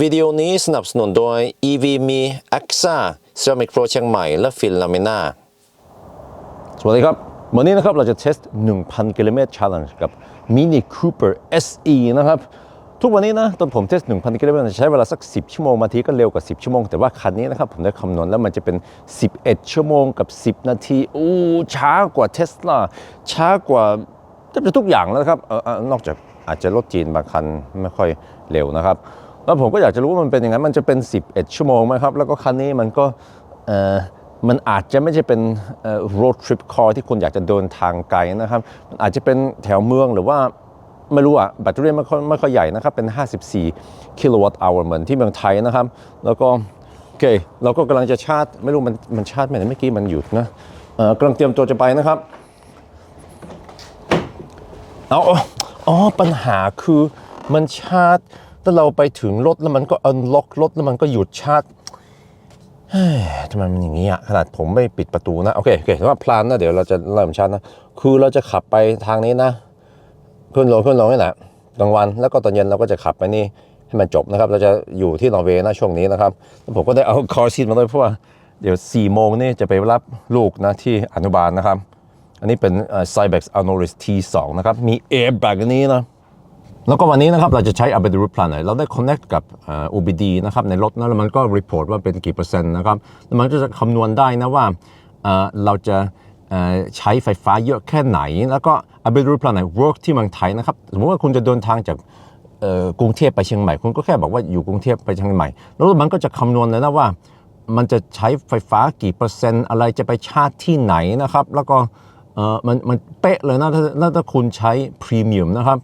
วิดีโอนี้สนับสนุนโดย EV มี AXA Ceramic Pro เชียงใหม่ และฟินลามิน่าสวัสดีครับ วันนี้นะครับเราจะเทส 1,000กิโลเมตร challenge กับ Mini Cooper SE นะครับ ทุกวันนี้นะตอนผมเทส 1,000กิโลเมตรใช้เวลาสัก 10 ชั่วโมงบาทีก็เร็วกว่า 10 ชั่วโมง แต่ว่าคันนี้นะครับผมได้คำนวณแล้วมันจะเป็น 11 ชั่วโมงกับ 10 นาทีอู้ช้ากว่าเทสลาช้ากว่าแทบจะทุกอย่างแล้วนะครับออนอกจากอาจจะรถจีนบางคันไม่ค่อยเร็วนะครับ แล้วผมก็อยากจะรู้ว่ามันเป็นอยังไงมันจะเป็น 11 ชั่วโมงไหมครับ แล้วก็คันนี้มันก็เอ่อมันอาจจะไม่ใช่เป็น road trip car ที่คุณอยากจะเดินทางไกลนะครับ มันอาจจะเป็นแถวเมืองหรือว่าไม่รู้อะแบตเตอรี่ไม่ค่อยไม่ค่อยใหญ่นะครับ เป็น 54 กิโลวัตต์อเวอร์เหมือนที่เมืองไทยนะครับ แล้วก็โอเค เราก็กำลังจะชาร์จ ไม่รู้มันมันชาร์จไหมเมื่อกี้มันหยุดนะเอ่อกำลังเตรียมตัวจะไปนะครับเอาอ๋ออ๋อปัญหาคือมันชาร์จ ถ้าเราไปถึงรถแล้วมันก็อันล็อกรถแล้วมันก็หยุดชาร์จเฮ้ยทำไมมันอย่างนี้อะขนาดผมไม่ปิดประตูนะ โอเคโอเคแต่ว่าพลานนะเดี๋ยวเราจะเริ่มชาร์จนะ คือเราจะขับไปทางนี้นะ ขึ้นลงขึ้นลงนี่แหละกลางวันแล้วก็ตอนเย็นเราก็จะขับไปนี่ให้มันจบนะครับ เราจะอยู่ที่นอร์เวย์นะช่วงนี้นะครับแล้วผมก็ได้เอาคอร์ซีทมาด้วยเพราะว่าเดี๋ยว4ี่โมงนี่จะไปรับลูกนะที่อนุบาลนะครับ อันนี้เป็นไซเบ็กซ์อโนริส T2 นะครับ มีแอร์แบกนนี้นะ แล้วก็วันนี้นะครับเราจะใช้ a b e d u r Plan เราได้ connect กับอ่อ OBD นะครับในรถนะแล้วมันก็ report ว่าเป็นกี่เปอร์เซ็นต์นะครับแล้วมันก็จะคำนวณได้นะว่าเเราจะใช้ไฟฟ้าเยอะแค่ไหน แล้วก็ a b e d u r Plan work ที่เมืองไทยนะครับสมมติว่าคุณจะเดินทางจากกรุงเทพไปเชียงใหม่ คุณก็แค่บอกว่าอยู่กรุงเทพไปเชียงใหม่ แล้วมันก็จะคำนวณเลยนะว่า มันจะใช้ไฟฟ้ากี่เปอร์เซ็นต์ อะไรจะไปชาร์จที่ไหนนะครับ แล้วก็มันมันเป๊ะเลยนะถ้าถ้าถ้าคุณใช้พรีเมียมนะครับ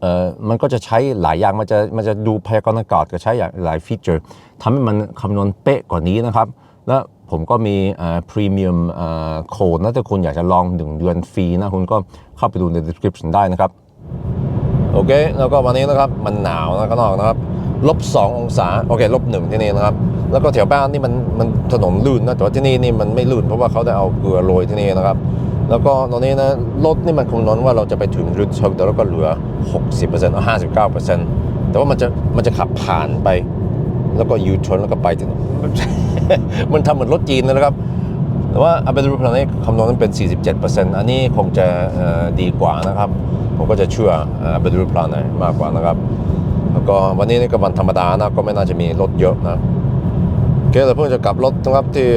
เอ่อมันก็จะใช้หลายอย่างมันจะมันจะดูพยากรณ์อากาศก็ใช้อย่างหลายฟีเจอร์ทำให้มันคำนวณเป๊ะกว่านี้นะครับ แล้วผมก็มีพรีเมียมโค้ดนะถ้าคุณอยากจะลองหนึ่งเดือนฟรีนะคุณก็เข้าไปดูใน description ได้นะครับ โอเค แล้วก็วันนี้นะครับมันหนาวนะข้างนอกนะครับลบสององศาโอเคลบหนึ่งที่นี่นะครับ แล้วก็แถวบ้านนี่มันมันถนนลื่นนะแต่ว่าที่นี่นี่มันไม่ลื่นเพราะว่าเขาได้เอาเกลือโรยที่นี่นะครับ แล้วก็ตอนนี้นะรถนี่มันคงนอนว่าเราจะไปถึงรุดเชิกแต่แล้วก็เหลือ 60%เอ59%แต่ว่ามันจะมันจะขับผ่านไป แล้วก็ยูชนแล้วก็ไปถึง มันทำเหมือนรถจีนเลยนะครับ แต่ว่าอาเบรูพลานี้คำนวณนั้นเป็น 47%อันนี้คงจะดีกว่านะครับ ผมก็จะเชื่ออาเบรูพลานมากกว่านะครับ แล้วก็วันนี้นี่ก็วันธรรมดานะก็ไม่น่าจะมีรถเยอะนะ เคเราเพิ่งจะกลับรถนะครับที่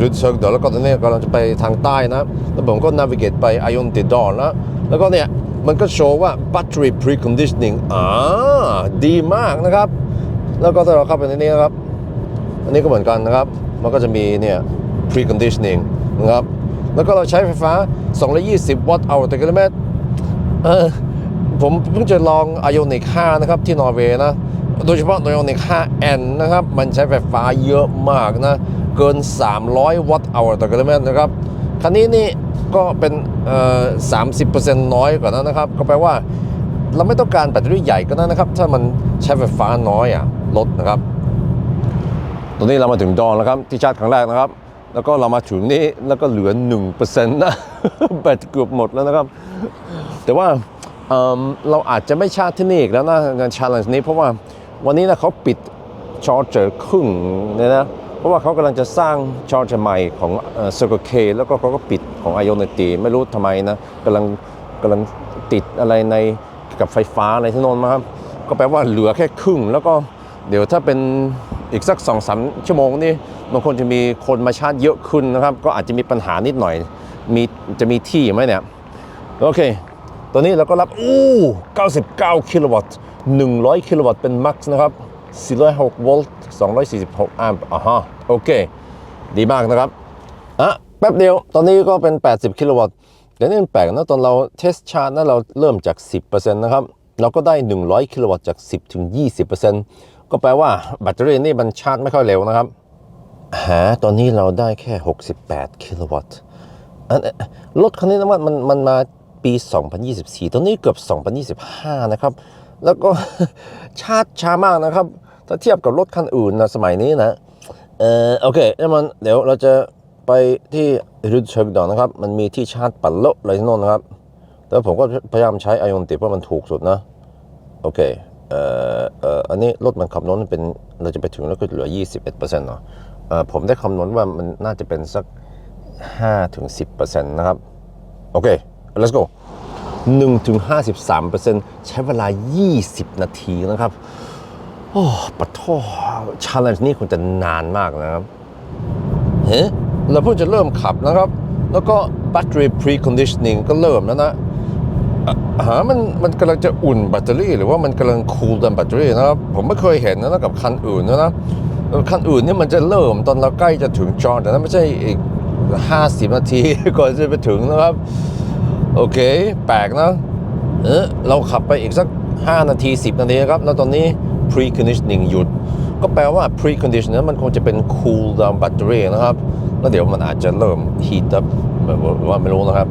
รุดเชิร์กเดี๋ยวแล้วก็ตอนนี้กำลังจะไปทางใต้นะแล้วผมก็นาวิเกตไปไอออนติดอนนะแล้วก็เนี่ยมันก็โชว์ว่า battery preconditioning อ่าดีมากนะครับ แล้วก็ถ้าเราเข้าไปในนี้นะครับ อันนี้ก็เหมือนกันนะครับ มันก็จะมีเนี่ย preconditioning นะครับ แล้วก็เราใช้ไฟฟ้า 220 วัตต์เอาต่อกิโลเมตรเออผมเพิ่งจะลองอ Ioniq 5นะครับที่นอร์เวย์นะ โดยเฉพาะ Ioniq 5N นะครับ มันใช้ไฟฟ้าเยอะมากนะ เกิน 300 วัตต์เอาต่อกิโลเมตรนะครับ คันนี้นี่ก็เป็นเอ่อ30%น้อยกว่านั้นนะครับ ก็แปลว่าเราไม่ต้องการแบตเตอรี่ใหญ่ก็ได้นะครับ ถ้ามันใช้ไฟฟ้าน้อยอะลดนะครับตอนนี้เรามาถึงดอนแล้วครับ ที่ชาร์จครั้งแรกนะครับ แล้วก็เรามาถึงนี่แล้วก็เหลือ1%นะแบตเกือบหมดแล้วนะครับ แต่ว่าเเราอาจจะไม่ชาร์จที่นี่อีกแล้วนะในชาร์จนี้เพราะว่า วันนี้นะเขาปิดชาร์จเจอร์ครึ่งเนี่ยนะเพราะว่าเขากำลังจะสร้างชาร์จใหม่ของเซอร์เคแล้วก็เขาก็ปิดของ i o n i t y ไม่รู้ทำไมนะกำลังกำลังติดอะไรในกับไฟฟ้าอะไรที่นนมาครับก็แปลว่าเหลือแค่ครึ่ง แล้วก็เดี๋ยวถ้าเป็นอีกสักสองสามชั่วโมงนี่บางคนจะมีคนมาชาร์จเยอะขึ้นนะครับ ก็อาจจะมีปัญหานิดหน่อยมีจะมีที่ไหมเนี่ย โอเคตัวนี้เราก็รับ อู้ 99 กิโลวัตต์ 100 กิโลวัตต์เป็นมักซ์นะครับ 406 โวลต์ 246 แอมป์อ่าฮะโอเค ดีมากนะครับอะแป๊บเดียว ตอนนี้ก็เป็น 80 กิโลวัตต์เดี๋ยวนี้มันแปลกนะ ตอนเราเทสชาร์จนะเราเริ่มจาก 10%นะครับ เราก็ได้ 100 กิโลวัตต์จาก 10 ถึง 20%ก็แปลว่าแบตเตอรี่นี่มันชาร์จไม่ค่อยเร็วนะครับหาตอนนี้เราได้แค่ 68 กิโลวัตต์อันรถคันนี้นะว่ามันมันมาปี 2024 ตอนนี้เกือบ 2025 นะครับ แล้วก็ชาร์จช้ามากนะครับ ถ้าเทียบกับรถคันอื่นนะสมัยนี้นะเออโอเคแล้วมันเดี๋ยวเราจะไปที่รุดเชิงดอนนะครับ มันมีที่ชาร์จปัดโลอะไรที่โน่นนะครับ แต่ผมก็พยายามใช้ไอออนติเพราะมันถูกสุดนะ โอเคเอ่อเอ่ออันนี้รถมันคำนวณเป็นเราจะไปถึงแล้วก็เหลือ 21%เนาะเอ่อผมได้คำนวณว่ามันน่าจะเป็นสัก5ถึง10%นะครับ โอเค let's go 1ถึง53%ใช้เวลา 20 นาทีนะครับ โอ้ปะท่อ challenge นี่คงจะนานมากนะครับเฮ้เราเพิ่งจะเริ่มขับนะครับ แล้วก็ battery preconditioning ก็เริ่มแล้วนะอะหามันมันกำลังจะอุ่นแบตเตอรี่ หรือว่ามันกำลังคูลดันแบตเตอรี่นะครับ ผมไม่เคยเห็นนะกับคันอื่นนะนะคันอื่นเนี่ยมันจะเริ่มตอนเราใกล้จะถึงจอแต่นั้นไม่ใช่อีก 50 นาทีก่อนจะไปถึงนะครับ โอเค แปลกนะเออเราขับไปอีกสัก 5 นาที 10 นาทีครับ แล้วตอนนี้ preconditioning หยุด ก็แปลว่า preconditioning นั้นมันคงจะเป็น cool down battery นะครับ แล้วเดี๋ยวมันอาจจะเริ่ม heat up แบบว่าไม่รู้นะครับ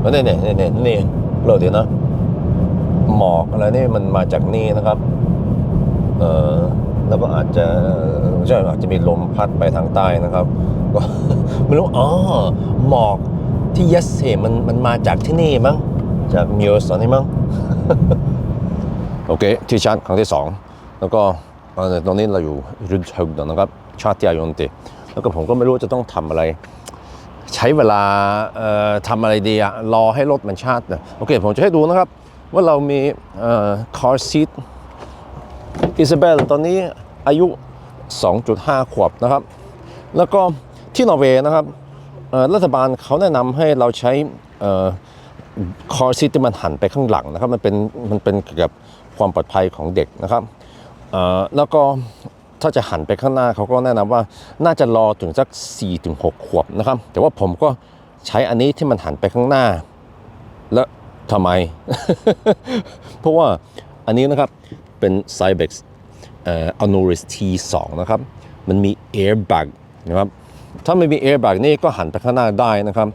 แล้วเนี่ยเนี่ยเนี่ยนี่เลิกเดี๋ยวนะ หมอกอะไรนี่มันมาจากนี่นะครับ เออแล้วก็อาจจะใช่อาจจะมีลมพัดไปทางใต้นะครับ ก็ไม่รู้ อ๋อ หมอก ที่เยสเซมันมันมาจากที่นี่มั้งจากมิวส์ตอนนี้มั้งโอเค ที่ชาร์จครั้งที่ 2 แล้วก็ตอนนี้เราอยู่รุนเชิงนะครับ ชาร์จที่อายอนติ แล้วก็ผมก็ไม่รู้จะต้องทำอะไร ใช้เวลาเอ่อทำอะไรดีอะรอให้รถมันชาร์จนะโอเค ผมจะให้ดูนะครับ ว่าเรามีเอ่อ car seat อิซาเบลตอนนี้อายุ 2.5 ขวบนะครับ แล้วก็ที่นอร์เวย์นะครับ รัฐบาลเขาแนะนำให้เราใช้คอร์ซีที่มันหันไปข้างหลังนะครับมันเป็นมันเป็นเกี่ยวกับความปลอดภัยของเด็กนะครับเอ่อแล้วก็ถ้าจะหันไปข้างหน้าเขาก็แนะนำว่าน่าจะรอถึงสัก 4-6 ขวบนะครับ แต่ว่าผมก็ใช้อันนี้ที่มันหันไปข้างหน้า แล้วทำไม เพราะว่าอันนี้นะครับเป็น Cybex เอ่อ Anuris T2 นะครับ มันมี airbag นะครับ ถ้าไม่มี airbag นี่ก็หันไปข้างหน้าได้นะครับ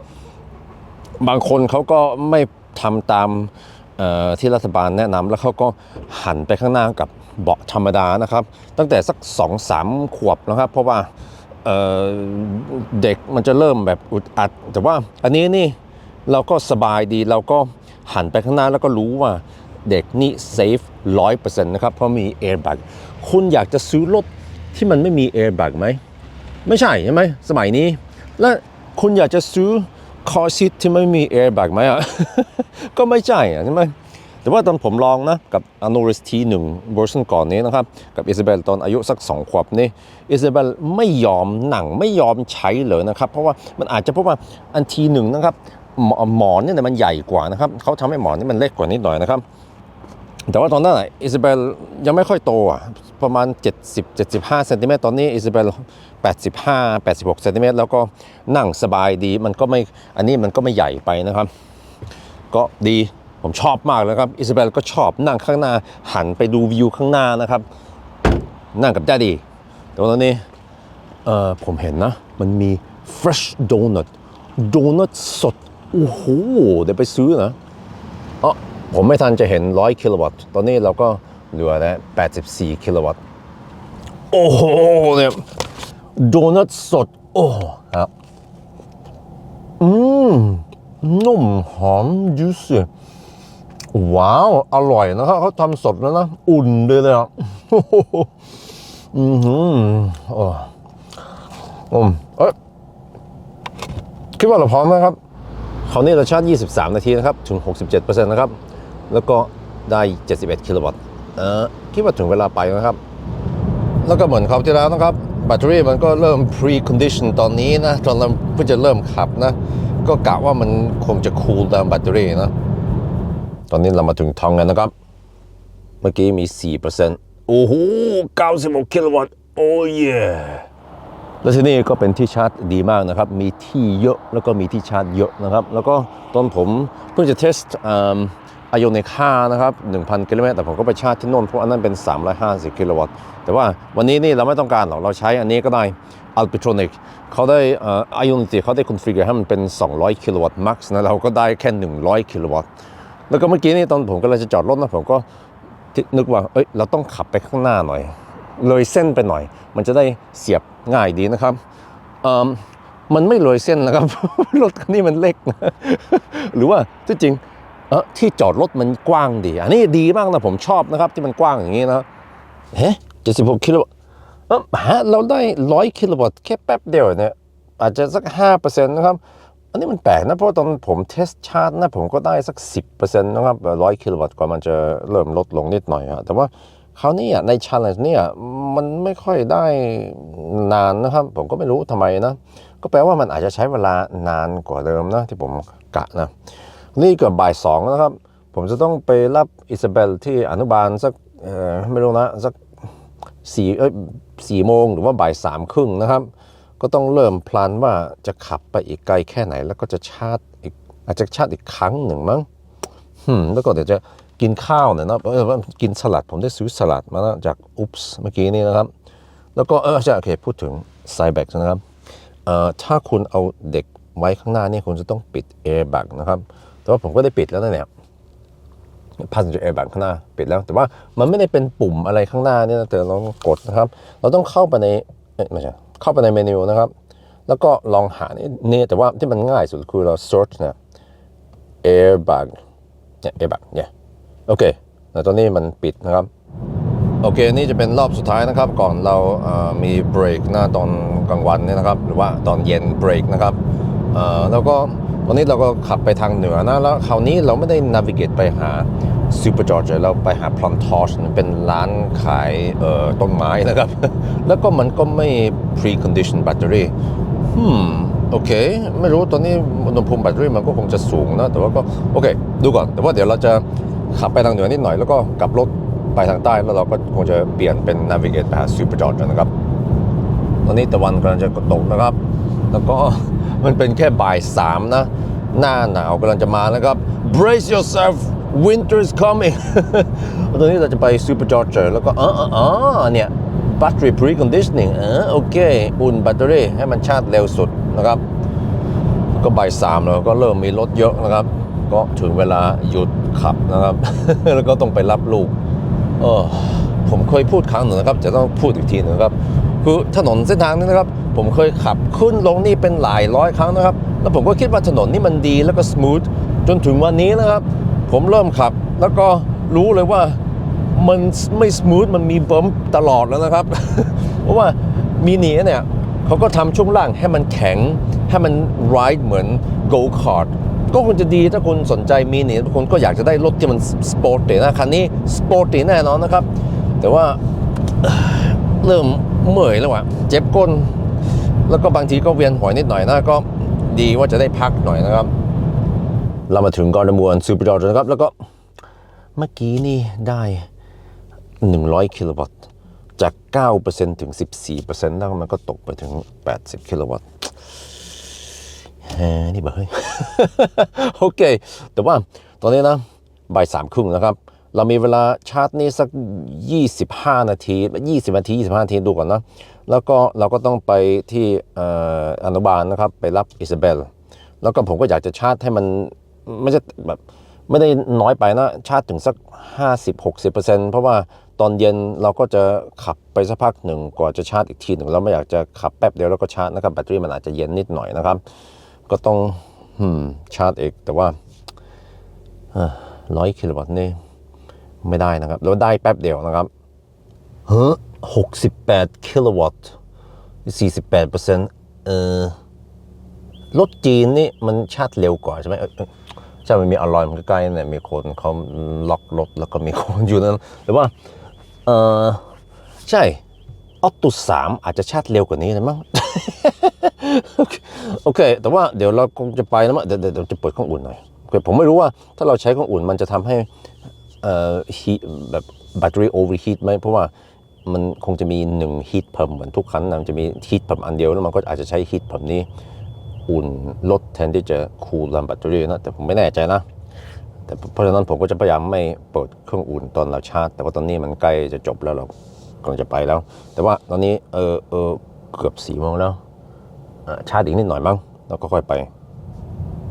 บางคนเขาก็ไม่ทำตามที่รัฐบาลแนะนำแล้วเขาก็หันไปข้างหน้ากับเบาะธรรมดานะครับ ตั้งแต่สัก2-3ขวบนะครับ เพราะว่าเเด็กมันจะเริ่มแบบอุดอัด แต่ว่าอันนี้นี่เราก็สบายดีเราก็หันไปข้างหน้าแล้วก็รู้ว่าเด็กนี่เซฟร้อยเปอร์เซ็นต์นะครับ เพราะมี airbag คุณอยากจะซื้อรถที่มันไม่มี airbag ไหม ไม่ใช่ใช่ไหมสมัยนี้ และคุณอยากจะซื้อคอซีทที่ไม่มี airbag ไหมอะ ก็ไม่ใช่อะใช่ไหมแต่ว่าตอนผมลองนะกับ a n o r i s T1 เวอร์ชันก่อนนี้นะครับ กับอิซาเบลตอนอายุสัก2ขวบนี่อิซาเบลไม่ยอมหนังไม่ยอมใช้เลยนะครับ เพราะว่ามันอาจจะเพราะว่าอันทีหนึ่งนะครับหมอนเนี่ยมันใหญ่กว่านะครับเขาทำให้หมอนนี่มันเล็กกว่านิดหน่อยนะครับ แต่ว่าตอนนั้นอะอิซาเบลยังไม่ค่อยโตอะประมาณ 70 75เซนติเมตรตอนนี้อิซาเบล85 86เซนติเมตรแล้วก็นั่งสบายดีมันก็ไม่อันนี้มันก็ไม่ใหญ่ไปนะครับ ก็ดีผมชอบมากเลยครับอิซาเบลก็ชอบนั่งข้างหน้าหันไปดูวิวข้างหน้านะครับ นั่งกับแดดดี้แต่ว่าตอนนี้เออผมเห็นนะ มันมี fresh donut โดนัทสด โอ้โหเดี๋ยวไปซื้อนะอ๋อ ผมไม่ทันจะเห็น 100 กิโลวัตต์ ตอนนี้เราก็เหลือแล้ว84 กิโลวัตต์ โอ้โหเนี่ยโดนัทสด โอ้ครับอืมนุ่มหอมยูสว้าว อร่อยนะครับเขาทำสดแล้วนะ อุ่นเลยเลยอะอือหือโอ้อืมเอ้ยคิดว่าเราพร้อมไหมครับคราวนี้เราชาร์จ 23 นาทีนะครับ ถึง 67%นะครับ แล้วก็ได้ 71 กิโลวัตต์เออคิดว่าถึงเวลาไปนะครับ แล้วก็เหมือนคราวที่แล้วนะครับแบตเตอรี่มันก็เริ่ม pre-condition ตอนนี้นะตอนเราเพิ่งจะเริ่มขับนะ ก็กะว่ามันคงจะ cool down แบตเตอรี่นะ ตอนนี้เรามาถึงทองกันนะครับ เมื่อกี้มี 4%โอ้โห96กิโลวัตต์โอ้เย่แล้วที่นี่ก็เป็นที่ชาร์จดีมากนะครับ มีที่เยอะแล้วก็มีที่ชาร์จเยอะนะครับ แล้วก็ตอนผมเพิ่งจะเทส อายในค่านะครับ 1,000 กิโลเมตร แต่ผมก็ไปชาร์จที่โน่นเพราะอันนั้นเป็น 350 กิโลวัตต์ แต่ว่าวันนี้นี่เราไม่ต้องการหรอก เราใช้อันนี้ก็ได้ Alpitronic เขาได้อายนิเขาได้คอนฟิกให้มันเป็น 200 กิโลวัตต์ max นะ เราก็ได้แค่ 100 กิโลวัตต์ แล้วก็เมื่อกี้นี่ตอนผมกำลังจะจอดรถนะ ผมก็นึกว่า เอ้ย เราต้องขับไปข้างหน้าหน่อย เลยเส้นไปหน่อย มันจะได้เสียบง่ายดีนะครับเอิ่มมันไม่เลยเส้นนะครับ รถคันนี้มันเล็กนะ หรือว่าที่จริง เออที่จอดรถมันกว้างดี อันนี้ดีมากนะผมชอบนะครับ ที่มันกว้างอย่างนี้นะเฮ้เจ็ดสิบหกกิโลเออฮะเราได้ร้อยกิโลวัตต์แค่แป๊บเดียวเนี่ยอาจจะสักห้าเปอร์เซ็นต์นะครับ อันนี้มันแปลกนะ เพราะตอนผมเทสชาร์จนะผมก็ได้สักสิบเปอร์เซ็นต์นะครับร้อยกิโลวัตต์กว่ามันจะเริ่มลดลงนิดหน่อยอะแต่ว่าคราวนี้อะใน challenge เนี่ยมันไม่ค่อยได้นานนะครับ ผมก็ไม่รู้ทำไมนะ ก็แปลว่ามันอาจจะใช้เวลานานกว่าเดิมนะที่ผมกะนะ นี่เกือบบ่ายสองนะครับ ผมจะต้องไปรับอิซาเบลที่อนุบาลสักเอ่อไม่รู้นะสักสี่เอ้ยสี่โมงหรือว่าบ่ายสามครึ่งนะครับ ก็ต้องเริ่มพลันว่าจะขับไปอีกไกลแค่ไหน แล้วก็จะชาร์จอีกอาจจะชาร์จอีกครั้งหนึ่งมั้งหืมแล้วก็เดี๋ยวจะกินข้าวหน่ยนะเออกินสลัดผมได้ซื้อสลัดมานะจากอุ๊ปส์เมื่อกี้นี้นะครับ แล้วก็เออใช่โอเคพูดถึงไซแบกนะครับเอ่อถ้าคุณเอาเด็กไว้ข้างหน้านี่คุณจะต้องปิดแอร์แบกนะครับ แต่ว่าผมก็ได้ปิดแล้วนะเนี่ย passenger airbag ข้างหน้าปิดแล้ว แต่ว่ามันไม่ได้เป็นปุ่มอะไรข้างหน้าเนี่ยนะแต่เราต้องกดนะครับ เราต้องเข้าไปในไม่ใช่เข้าไปในเมนูนะครับ แล้วก็ลองหานี่นี่แต่ว่าที่มันง่ายสุดคือเรา search นี่ย airbag เนี่ย airbag เนี่ยโอเคแต่ตอนนี้มันปิดนะครับโอเค นี่จะเป็นรอบสุดท้ายนะครับ ก่อนเราเอ่อมีเบรกหน้าตอนกลางวันเนี่ยนะครับ หรือว่าตอนเย็นเบรกนะครับแล้วก็ วันนี้เราก็ขับไปทางเหนือนะแล้วคราวนี้เราไม่ได้ navigate ไปหา Super George เราไปหา Plantage เป็นร้านขายเอ่อต้นไม้นะครับ แล้วก็มันก็ไม่ pre-condition battery อืมโอเค ไม่รู้ตอนนี้อุณหภูมิแบตเตอรี่มันก็คงจะสูงนะ แต่ว่าก็โอเค ดูก่อน แต่ว่าเดี๋ยวเราจะขับไปทางเหนือนิดหน่อย แล้วก็กลับรถไปทางใต้ แล้วเราก็คงจะเปลี่ยนเป็น navigate ไปหา super jordge นะครับ ตอนนี้ตะวันกำลังจะตกนะครับ แล้วก็ มันเป็นแค่บ่ายสามนะ หน้าหนาวกำลังจะมาแล้วครับ brace yourself winter is coming ตอนนี้เราจะไป super jordge แล้วก็อ๋ออ๋อเนี่ย battery preconditioning เออโอเค อุ่นแบตเตอรี่ให้มันชาร์จเร็วสุดนะครับ ก็บ่ายสามแล้วก็เริ่มมีรถเยอะนะครับ ก็ถึงเวลาหยุดขับนะครับ แล้วก็ต้องไปรับลูกเออผมเคยพูดครั้งหนึ่งนะครับ จะต้องพูดอีกทีหนึงนะครับ คือถนนเส้นทางนี้นะครับผมเคยขับขึ้นลงนี่เป็นหลายร้อยครั้งนะครับ แล้วผมก็คิดว่าถนนนี่มันดีแล้วก็ส o t h จนถึงวันนี้นะครับ ผมเริ่มขับ แล้วก็รู้เลยว่ามันไม่ส o t h มันมีบัมป์ตลอดแล้วนะครับ เพราะว่ามีเนียเนี่ยเขาก็ทำช่วงล่างให้มันแข็ง ให้มันไรด์เหมือน go kart ก็คงจะดีถ้าคุณสนใจมีเนียทุกคนก็อยากจะได้รถที่มันสปอร์ตนะคันนี้สปอร์ตแน่นอนนะครับ แต่ว่าเริ่ม เมื่อยแล้วอะเจ็บก้น แล้วก็บางทีก็เวียนหัวนิดหน่อยนะก็ดีว่าจะได้พักหน่อยนะครับ เรามาถึงกอร์ดมวนซูเปอร์จอร์นะครับ แล้วก็เมื่อกี้นี่ได้ 100 กิโลวัตต์ จาก 9%ถึง 14%แล้วมันก็ตกไปถึง 80 กิโลวัตต์แฮนี่บ่เฮ้ย โอเค แต่ว่าตอนนี้นะบ่ายสามครึ่งนะครับ เรามีเวลาชาร์จนี่สัก 25 นาที 20 นาที 25 นาทีดูก่อนนะ แล้วก็เราก็ต้องไปที่ออนุบาลนะครับ ไปรับอิซาเบล แล้วก็ผมก็อยากจะชาร์จให้มันไม่ใช่แบบไม่ได้น้อยไปนะ ชาร์จถึงสัก 50-60%เพราะว่าตอนเย็นเราก็จะขับไปสักพักหนึ่งกว่าจะชาร์จอีกทีหนึ่งเราไม่อยากจะขับแป๊บเดียวแล้วก็ชาร์จนะครับแบตเตอรี่มันอาจจะเย็นนิดหน่อยนะครับ ก็ต้องชาร์จอีกแต่ว่าร้อยกิโลวัตต์นี่ ไม่ได้นะครับ แล้วได้แป๊บเดียวนะครับเฮ้หกสิบแปดกิโลวัตต์สี่สิบแปดเปอร์เซ็นต์เออรถจีนนี่มันชาร์จเร็วกว่าใช่ไหมใช่มันมีอลลอยมันใกล้ๆเนี่ยมีคนเขาล็อกรถแล้วก็มีคนอยู่นั้นแต่ว่าเออใช่ออตตุสามอาจจะชาร์จเร็วกว่านี้นะมั้งโอเค แต่ว่าเดี๋ยวเราคงจะไปนะมั้งเดี๋ยวเดี๋ยวเดี๋ยวจะเปิดเครื่องอุ่นหน่อยโอเคผมไม่รู้ว่าถ้าเราใช้เครื่องอุ่นมันจะทำให้ เอ่อ heat แบบแบตเตอรี่โอเวอร์ฮีทไหมเพราะว่ามันคงจะมีหนึ่งฮีทเพิ่มเหมือนทุกคันนะมันจะมีฮีทเพิ่มอันเดียวแล้วมันก็อาจจะใช้ฮีทเพิ่มนี้อุ่นลดแทนที่จะคูลลำแบตเตอรี่นะแต่ผมไม่แน่ใจนะ แต่เพราะฉะนั้นผมก็จะพยายามไม่เปิดเครื่องอุ่นตอนเราชาร์จ แต่ว่าตอนนี้มันใกล้จะจบแล้วเรากำลังจะไปแล้ว แต่ว่าตอนนี้เออเออเกือบสี่โมงแล้วชาร์จอีกนิดหน่อยมั้งแล้วก็ค่อยไป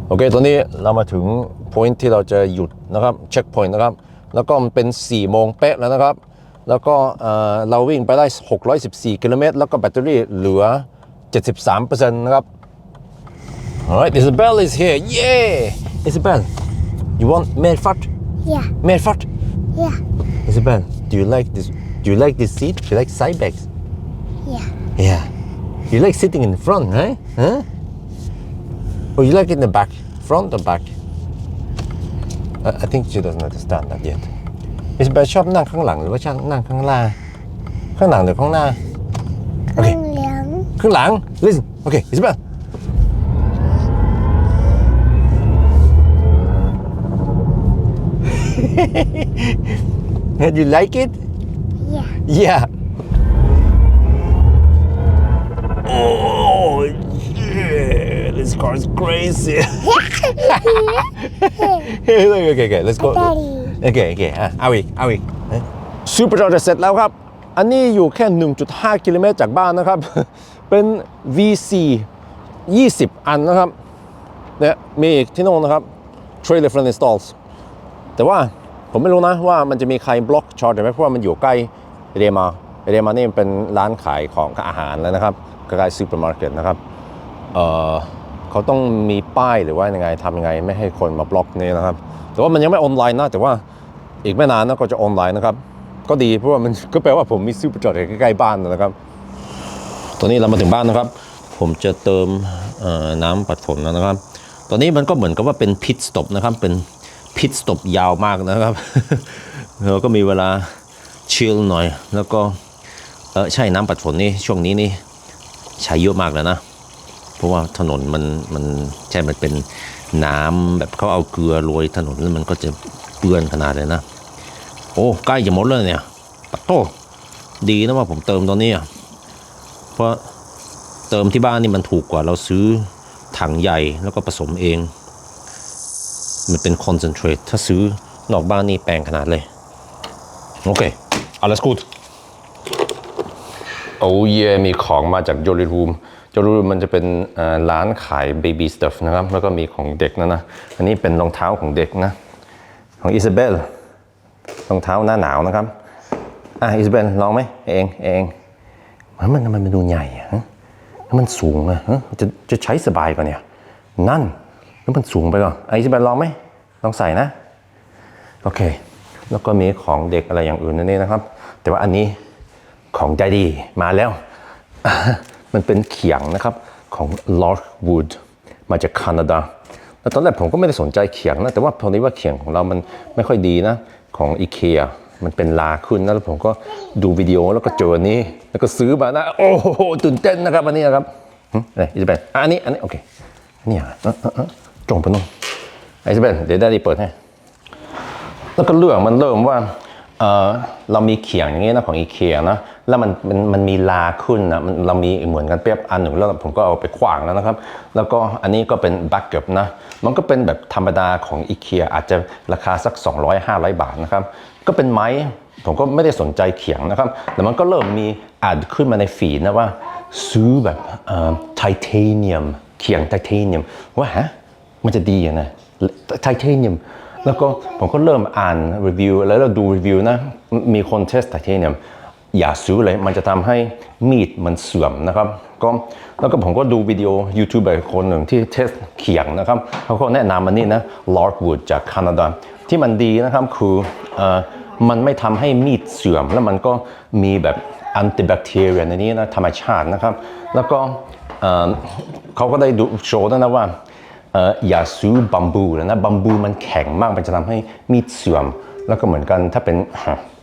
โอเคตอนนี้เรามาถึง point ที่เราจะหยุดนะครับเช็ค point นะครับ แล้วก็มันเป็น 4 โมงเป๊ะแล้วนะครับ แล้วก็เอ่อเราวิ่งไปได้ 614 กิโลเมตร แล้วก็แบตเตอรี่เหลือ 73%นะครับ Alright Isabel is here Yay Isabel you want Medford Yeah, Medford yeah, Isabel do you like this do you like this seat do you like side bags yeah. Yeah. You like sitting in front, right? Huh? Or you like in the back? Front or back? I, I think she doesn't understand that yet. Isabel ชอบนั่งข้างหลังหรือว่าชอบนั่งข้างหน้า ข้างหลังหรือข้างหน้า โอเค Con liang. ข้างหลัง listen okay Isabel Do you like it? Yeah. Yeah. Car is crazy. okay, okay, okay. Let's go. Daddy. โอเคโอเคอะเอาอีกเอาอีกซูเปอร์จอร์จเสร็จแล้วครับ อันนี้อยู่แค่ 1.5 กิโลเมตรจากบ้านนะครับ เป็น VC 20 อันนะครับเนี่ยมีอีกที่โน่นนะครับ Trailer Friendly Stalls แต่ว่าผมไม่รู้นะว่ามันจะมีใครบล็อกชอร์ดไหมเพราะว่ามันอยู่ใกล้เรมาเรมานี่เป็นร้านขายของอาหารแล้วนะครับใกล้ๆซูเปอร์มาร์เก็ตนะครับเอ่อ เขาต้องมีป้ายหรือว่ายังไงทำยังไง ไม่ให้คนมาบล็อกนี่นะครับ แต่ว่ามันยังไม่ออนไลน์นะแต่ว่าอีกไม่นานนะก็จะออนไลน์นะครับ ก็ดีเพราะว่ามันก็แปลว่าผมมีซูเปอร์จอดใกล้ๆบ้านนะครับ ตอนนี้เรามาถึงบ้านนะครับ ผมจะเติมน้ำปัดฝนแล้วนะครับ ตอนนี้มันก็เหมือนกับว่าเป็นพิทสต็อปนะครับ เป็นพิทสต็อปยาวมากนะครับเราก็มีเวลาชิลหน่อย แล้วก็เออใช่น้ำปัดฝนนี่ช่วงนี้นี่ใช้เยอะมากแล้วนะ เพราะว่าถนนมันมันใช่มันเป็นน้ำแบบเขาเอาเกลือโรยถนนแล้วมันก็จะเปื้อนขนาดเลยนะ โอ้ใกล้จะหมดเลยเนี่ยปัดโต้ดีนะว่าผมเติมตอนนี้อะเพราะเติมที่บ้านนี่มันถูกกว่าเราซื้อถังใหญ่แล้วก็ผสมเอง มันเป็นคอนเซนเทรตถ้าซื้อนอกบ้านนี่แปลงขนาดเลย โอเค alles gut โอ้เยมีของมาจาก Jolly Room Jolly Room มันจะเป็นร้านขาย baby stuff นะครับ แล้วก็มีของเด็กนะนะ อันนี้เป็นรองเท้าของเด็กนะ ของอิซาเบลรองเท้าหน้าหนาวนะครับ อะอิซาเบลลองไหมเองเองมันมันมันดูใหญ่อะฮะแล้วมันสูงอะจะจะใช้สบายกว่าเนี่ย นั่นแล้วมันสูงไปก่อนอะอิซาเบลลองไหมลองใส่นะ โอเค แล้วก็มีของเด็กอะไรอย่างอื่นนั่นเองนะครับ แต่ว่าอันนี้ของ d ดดี้มาแล้ว มันเป็นเขียงนะครับของ Larkwood มาจากแคนาดาแล้วตอนแรกผมก็ไม่ได้สนใจเขียงนะ แต่ว่าพอดีว่าเขียงของเรามันไม่ค่อยดีนะ ของ IKEA มันเป็นลาขึ้นนะแล้วผมก็ดูวิดีโอแล้วก็เจออันนี้ แล้วก็ซื้อมานะ โอ้โหตื่นเต้นนะครับ อันนี้นะครับอะไรอิสเบนอันนี้ อันนี้ โอเคอันนี้อะเออเออเออตรงไปนู่นอิสเบนเดี๋ยวได้ดีเปิดให้แล้วก็เรื่องมันเริ่มว่า เออเรามีเขียงอย่างนี้ยนะของอีเคียนะแล้วมันมันมันมีลาขึ้นนะมันเรามีเหมือนกันเปรียบอันหนึ่งแล้วผมก็เอาไปขวางแล้วนะครับ แล้วก็อันนี้ก็เป็นบัคเก็บนะมันก็เป็นแบบธรรมดาของอีเคียอาจจะราคาสัก 200-500 บาทนะครับ ก็เป็นไม้ผมก็ไม่ได้สนใจเขียงนะครับ แต่มันก็เริ่มมีอ่านขึ้นมาในฟีนะว่า ซื้อแบบไทเทเนียม เขียงไทเทเนียมว่าฮะมันจะดีอะนะไทเทเนียม แล้วก็ผมก็เริ่มอ่านรีวิวแล้วเราดูรีวิวนะ มีคนเทสไทเทเนียมอย่าซื้อเลย มันจะทำให้มีดมันเสื่อมนะครับก็แล้วก็ผมก็ดูวิดีโอยูทูบเบอร์คนหนึ่งที่เทสเขียงนะครับเขาก็แนะนำมันนี่นะ Larkwood จากแคนาดาที่มันดีนะครับคืออมันไม่ทำให้มีดเสื่อม แล้วมันก็มีแบบแอนติแบคทีเรียในนี้นะธรรมชาตินะครับ แล้วก็เขาก็ได้ดูโชว์ด้วยนะว่า อ่ออย่าซื้อบัมบูนะ บัมบูมันแข็งมาก มันจะทำให้มีดเสื่อม แล้วก็เหมือนกันถ้าเป็น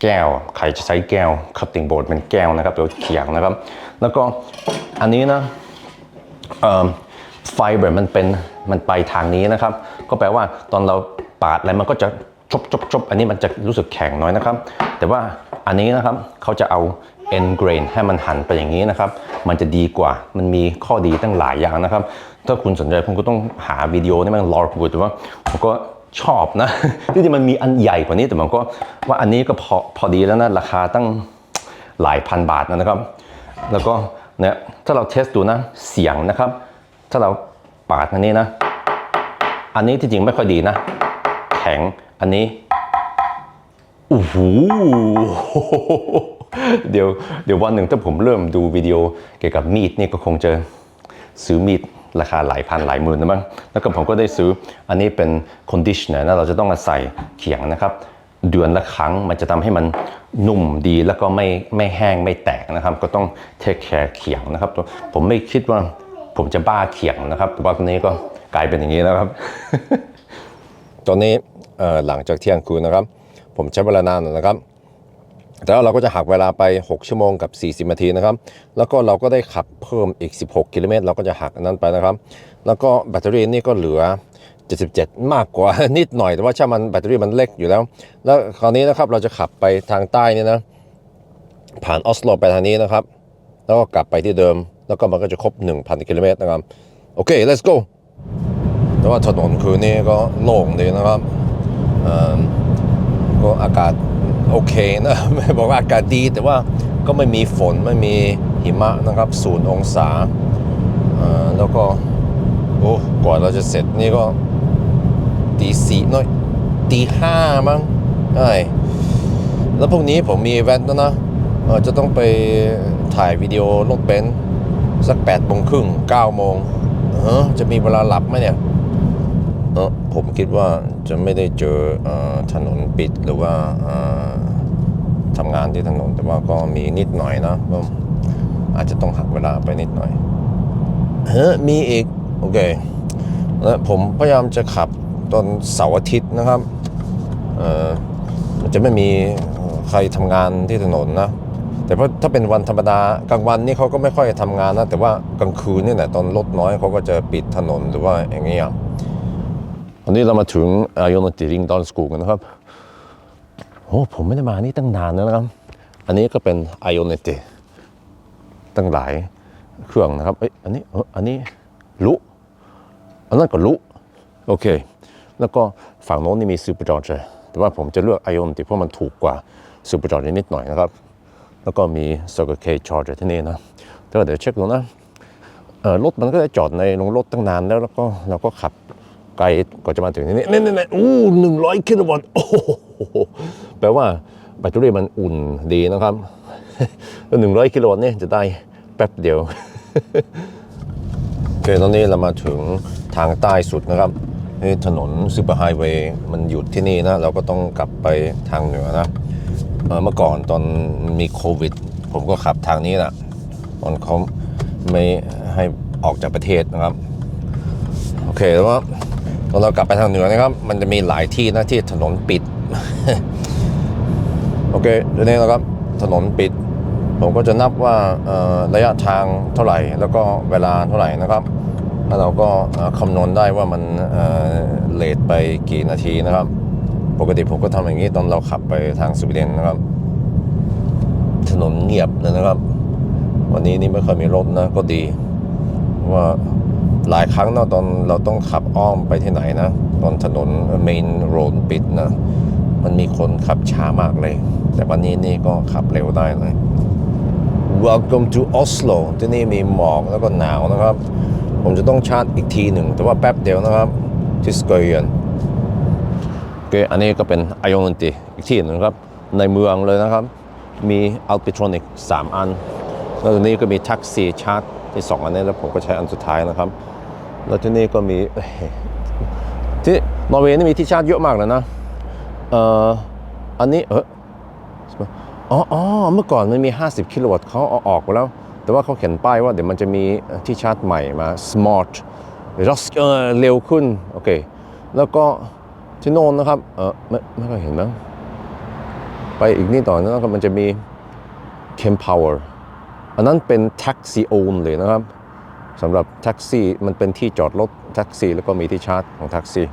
แก้ว ใครจะใช้แก้ว cutting board เป็นแก้วนะครับหรือเขียงนะครับ แล้วก็อันนี้นะไฟเบอร์มันเป็นมันไปทางนี้นะครับ ก็แปลว่าตอนเราปาดอะไรมันก็จะจบจบจบอันนี้มันจะรู้สึกแข็งน้อยนะครับ แต่ว่าอันนี้นะครับเขาจะเอา end grain ให้มันหันไปอย่างนี้นะครับ มันจะดีกว่า มันมีข้อดีตั้งหลายอย่างนะครับ ถ้าคุณสนใจคุณก็ต้องหาวิดีโอนี่มัน Larkwood แต่ว่าผมก็ชอบนะที่จริงมันมีอันใหญ่กว่านี้แต่ผมก็ว่าอันนี้ก็พอพอดีแล้วนะ ราคาตั้งหลายพันบาทนะครับ แล้วก็เนี่ยถ้าเราเทสดูนะเสียงนะครับ ถ้าเราปาดอันนี้นะ อันนี้ที่จริงไม่ค่อยดีนะ แข็งอันนี้โอ้โห เดี๋ยวเดี๋ยววันหนึ่งถ้าผมเริ่มดูวิดีโอเกี่ยวกับมีดนี่ก็คงจะซื้อมีดราคาหลายพันหลายหมื่นนะมั้ง แล้วก็ผมก็ได้ซื้ออันนี้เป็น conditioner นะเราจะต้องมาใส่เขียงนะครับ เดือนละครั้งมันจะทำให้มันนุ่มดีแล้วก็ไม่ไม่แห้งไม่แตกนะครับ ก็ต้องเทคแคร์เขียงนะครับ ผมไม่คิดว่าผมจะบ้าเขียงนะครับแต่ว่าตอนนี้ก็กลายเป็นอย่างนี้แล้วครับ ตอนนี้หลังจากเที่ยงคืนนะครับ ผมใช้เวลานานนะครับ แล้วเราก็จะหักเวลาไป 6 ชั่วโมงกับ 40 นาทีนะครับ แล้วก็เราก็ได้ขับเพิ่มอีก 16 กิโลเมตร เราก็จะหักนั้นไปนะครับ แล้วก็แบตเตอรี่นี่ก็เหลือ 77 มากกว่านิดหน่อย แต่ว่าช่างมันแบตเตอรี่มันเล็กอยู่แล้ว แล้วคราวนี้นะครับเราจะขับไปทางใต้นี่นะ ผ่านออสโลไปทางนี้นะครับ แล้วก็กลับไปที่เดิม แล้วก็มันก็จะครบ 1,000 กิโลเมตรนะครับ โอเค let's go แต่ว่าถนนคืนนี้ก็โล่งดีนะครับก็อากาศ โอเคนะไม่บอกว่าอากาศดีแต่ว่าก็ไม่มีฝนไม่มีหิมะนะครับศูนย์องศาแล้วก็โอ้กว่าเราจะเสร็จนี่ก็ตีสี่น้อยตีห้ามั้งใช่แล้วพรุ่งนี้ผมมีอีเวนต์แล้วนะจะต้องไปถ่ายวิดีโอรถเบนซ์สัก8ปดโมงครึ่งเก้าโมงจะมีเวลาหลับไหมเนี่ย เออผมคิดว่าจะไม่ได้เจอเอถนนปิดหรือว่าทำงานที่ถนนแต่ว่าก็มีนิดหน่อยนะก็อาจจะต้องหักเวลาไปนิดหน่อยเฮ้มีอีก โอเคแล้วผมพยายามจะขับตอนเสาร์อาทิตย์นะครับเออมันจะไม่มีใครทำงานที่ถนนนะแต่ว่าถ้าเป็นวันธรรมดากลางวันนี่เขาก็ไม่ค่อยทำงานนะแต่ว่ากลางคืนนี่แหละตอนรถน้อยเขาก็จะปิดถนนหรือว่าอย่างเงี้ย วันนี้เรามาถึงอายอนติริงดอนสกูกันนะครับ โอ้ผมไม่ได้มานี่ตั้งนานแล้วนะครับ อันนี้ก็เป็นอายอนติตั้งหลายเครื่องนะครับเอ้ยอันนี้อันนี้ลุอันนั้นก็ลุโอเค แล้วก็ฝั่งโน้นนี่มีซูเปอร์จอร์จแต่ว่าผมจะเลือกอายอนติเพราะมันถูกกว่าซูเปอร์จอร์จนิดหน่อยนะครับ แล้วก็มี Circle K Charger ที่นี่นะแต่เดี๋ยวเช็คดูนะรถมันก็จะจอดในโรงรถตั้งนานแล้วแล้วก็เราก็ขับ ไกลกว่าจะมาถึงที่นี่นี่นี่นี่อู้หนึ่งร้อยกิโลวัตต์โอ้โหแปลว่าแบตเตอรี่มันอุ่นดีนะครับแล้วหนึ่งร้อยกิโลวัตต์เนี่ยจะได้แป๊บเดียวโอเคตอนนี้เรามาถึงทางใต้สุดนะครับนี่ถนนซูเปอร์ไฮเวย์มันหยุดที่นี่นะ เราก็ต้องกลับไปทางเหนือนะเมื่อก่อนตอนมีโควิด ผมก็ขับทางนี้แหละตอนเขาไม่ให้ออกจากประเทศนะครับ โอเคแล้วว่า ตอนเรากลับไปทางเหนือนะครับ มันจะมีหลายที่นะที่ถนนปิด โอเคเดี๋ยวนี้นะครับถนนปิด ผมก็จะนับว่าระยะทางเท่าไหร่ แล้วก็เวลาเท่าไหร่นะครับแล้วเราก็คำนวณได้ว่ามันเลทไปกี่นาทีนะครับ ปกติผมก็ทำอย่างนี้ตอนเราขับไปทางสวีเดนนะครับ ถนนเงียบเลยนะครับ วันนี้นี่ไม่เคยมีรถนะก็ดีว่า หลายครั้งเนะตอนเราต้องขับอ้อมไปที่ไหนนะ ตอนถนนเมนโรดปิดนะ มันมีคนขับช้ามากเลย แต่วันนี้นี่ก็ขับเร็วได้เลย Welcome to Oslo ที่นี่มีหมอกแล้วก็หนาวนะครับ ผมจะต้องชาร์จอีกทีหนึ่ง แต่ว่าแป๊บเดียวนะครับ ที่สกอยนโอเคอันนี้ก็เป็น i o n t i อีกที่หนึ่งครับ ในเมืองเลยนะครับ มี Alpitronic 3อัน แล้วตรงนี้ก็มีแท็กซี่ชาร์จที่สองอันนี้แล้วผมก็ใช้อันสุดท้ายนะครับ แล้วที่นี่ก็มีที่นอร์เวย์นี่มีที่ชาร์จเยอะมากเลยนะเอ่ออันนี้เอออ๋อเมื่อก่อนมันมี 50 กิโลวัตต์เขาเอาออกไปแล้ว แต่ว่าเขาเขียนป้ายว่าเดี๋ยวมันจะมีที่ชาร์จใหม่มา smart รัสเออเร็วขึ้น โอเค แล้วก็ที่โน่นนะครับ เออไม่ไม่ค่อยเห็นมั้งไปอีกนิดต่อนะครับมันจะมี Chem Power อันนั้นเป็นแท็กซี่โอนเลยนะครับ สำหรับแท็กซี่มันเป็นที่จอดรถแท็กซี่แล้วก็มีที่ชาร์จของแท็กซี่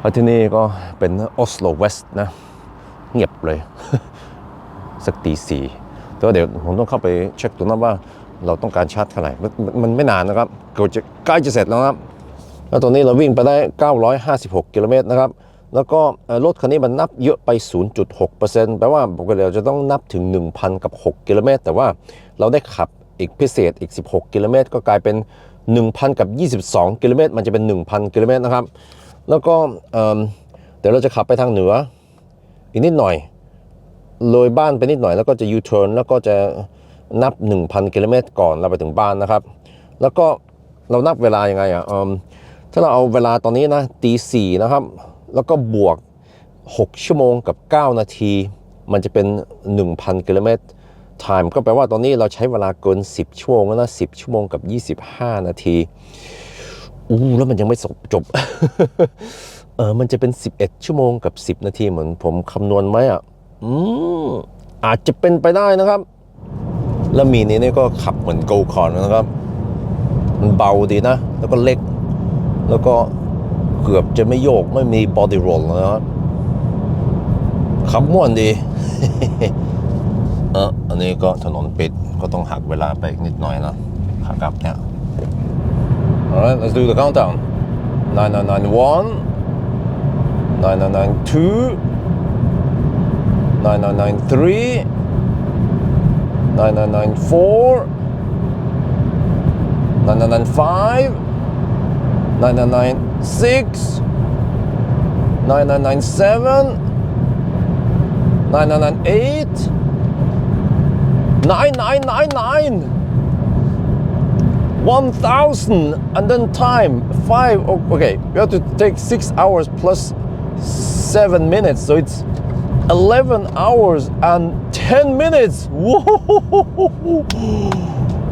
แล้วที่นี่ก็เป็นออสโลเวสต์นะเงียบเลย สักตีสี่แต่ว่าเดี๋ยวผมต้องเข้าไปเช็คตัวนั้นว่าเราต้องการชาร์จเท่าไหร่มันไม่นานนะครับเกจะใกล้จะเสร็จแล้วนะครับแล้วตอนนี้เราวิ่งไปได้ 956 กิโลเมตรนะครับ แล้วก็รถคันนี้มันนับเยอะไป 0.6%แปลว่าปกติเราจะต้องนับถึง 1,000 กับ 6 กิโลเมตร แต่ว่าเราได้ขับ อีกพิเศษอีก 16 กิโลเมตร ก็กลายเป็น 1,000 กับ 22 กิโลเมตร มันจะเป็น 1,000 กิโลเมตรนะครับ แล้วก็เดี๋ยวเราจะขับไปทางเหนือ อีกนิดหน่อย เลยบ้านไปนิดหน่อยแล้วก็จะ U turn แล้วก็จะนับ 1,000 กิโลเมตร ก่อนเราไปถึงบ้านนะครับ แล้วก็เรานับเวลายังไงอะถ้าเราเอาเวลาตอนนี้นะตีสี่นะครับ แล้วก็บวก 6 ชั่วโมงกับ 9 นาที มันจะเป็น 1,000 กิโลเมตร time ก็แปลว่าตอนนี้เราใช้เวลาเกิน 10 ชั่วโมงแล้วนะ10 ชั่วโมงกับ 25 นาทีอู้แล้วมันยังไม่จบจบ เออมันจะเป็น 11 ชั่วโมงกับ 10 นาทีเหมือนผมคำนวณไหมอะ อืมอาจจะเป็นไปได้นะครับ แล้วมีนี้นี่ก็ขับเหมือนโกคอนนะครับ มันเบาดีนะ แล้วก็เล็ก แล้วก็เกือบจะไม่โยกไม่มีบอดี้โรลนะครับขับม่วนดี เอออันนี้ก็ถนนปิดก็ต้องหักเวลาไปอีกนิดหน่อยนะขากลับเนี่ย Alright let's do the countdown 9991 9992 9993 9994 9995 9996 9997 9998 9999 1000 and then time 5 okay we have to take 6 hours plus 7 minutes so it's 11 hours and 10 minutes Whoa.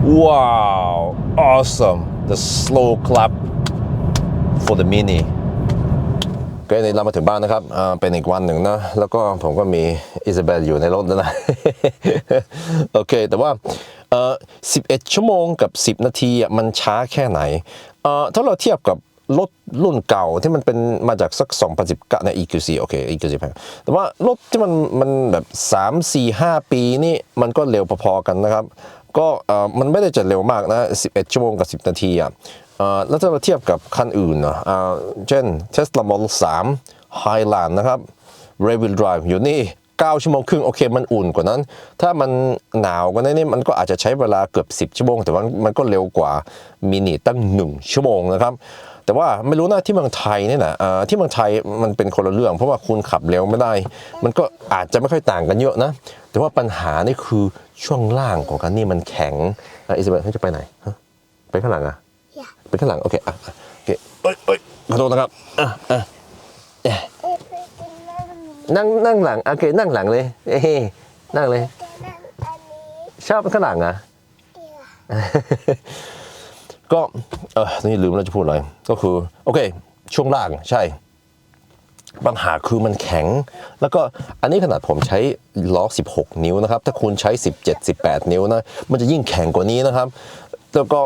wow awesome the slow clap for the mini ก็ในเรามาถึงบ้านนะครับเป็นอีกวันหนึ่งนะ แล้วก็ผมก็มีอิซาเบลอยู่ในรถด้วนะ โอเค แต่ว่าเออ11 ชั่วโมงกับ 10 นาทีอะมันช้าแค่ไหนเอ่อถ้าเราเทียบกับรถรุ่นเก่าที่มันเป็นมาจากสัก 2019ใน EQC โอเค EQC แพงแต่ว่ารถที่มันมันแบบ 3 4 5 ปีนี่มันก็เร็วพอๆกันนะครับ ก็เอ่อมันไม่ได้จะเร็วมากนะ 11 ชั่วโมงกับ 10 นาทีอะ แล้วถ้าเราเทียบกับคันอื่นอะอ่าเช่น Tesla Model 3 Highland นะครับ Rear Wheel Drive อยู่นี่ 9 ชั่วโมงครึ่งโอเคมันอุ่นกว่านั้น ถ้ามันหนาวกว่านั้นนี่มันก็อาจจะใช้เวลาเกือบ 10 ชั่วโมง แต่ว่ามันก็เร็วกว่ามินิตั้ง 1 ชั่วโมงนะครับ แต่ว่าไม่รู้นะที่เมืองไทยนี่นะที่เมืองไทยมันเป็นคนละเรื่อง เพราะว่าคุณขับเร็วไม่ได้ มันก็อาจจะไม่ค่อยต่างกันเยอะนะ แต่ว่าปัญหานี่คือช่วงล่างของคันนี้มันแข็งอิสเบลจะไปไหนไปข้างหลังอะ ไปข้างหลัง โอเคอะอะโอเคเอ้ยเอ้ยขอโทษนะครับอะอะเอ๊ะนั่งนั่งหลังโอเคนั่งหลังเลยเอ้ยนั่งเลย ชอบข้างหลังอะก็เออนี่ลืมแล้วจะพูดอะไรก็คือโอเค ช่วงล่างใช่ ปัญหาคือมันแข็ง แล้วก็อันนี้ขนาดผมใช้ล้อ 16 นิ้วนะครับ ถ้าคุณใช้ 17 18 นิ้วนะ มันจะยิ่งแข็งกว่านี้นะครับ แล้วก็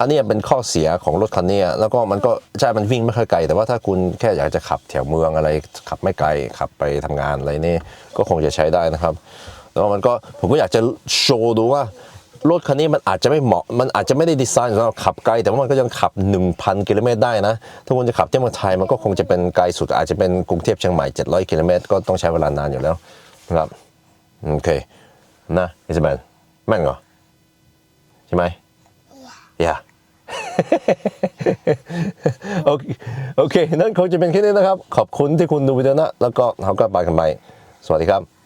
อันนี้เป็นข้อเสียของรถคันนี้แล้วก็มันก็ใช่มันวิ่งไม่ค่อยไกล แต่ว่าถ้าคุณแค่อยากจะขับแถวเมืองอะไรขับไม่ไกลขับไปทำงานอะไรนี่ก็คงจะใช้ได้นะครับแต่ว่ามันก็ผมก็อยากจะโชว์ดูว่ารถคันนี้มันอาจจะไม่เหมาะ มันอาจจะไม่ได้ดีไซน์สำหรับขับไกล แต่ว่ามันก็ยังขับ 1,000 กิโลเมตรได้นะ ถ้าคุณจะขับที่เมืองไทยมันก็คงจะเป็นไกลสุดอาจจะเป็นกรุงเทพเชียงใหม่ 700 กิโลเมตรก็ต้องใช้เวลานานอยู่แล้วนะครับ โอเค นะอิสเบนแม่นเหรอ ใช่ไหม yeah โอเคโอเคนั่นคงจะเป็นแค่นี้นะครับ ขอบคุณที่คุณดูวิดีโอนะ แล้วก็เราก็ไปกันไปสวัสดีครับ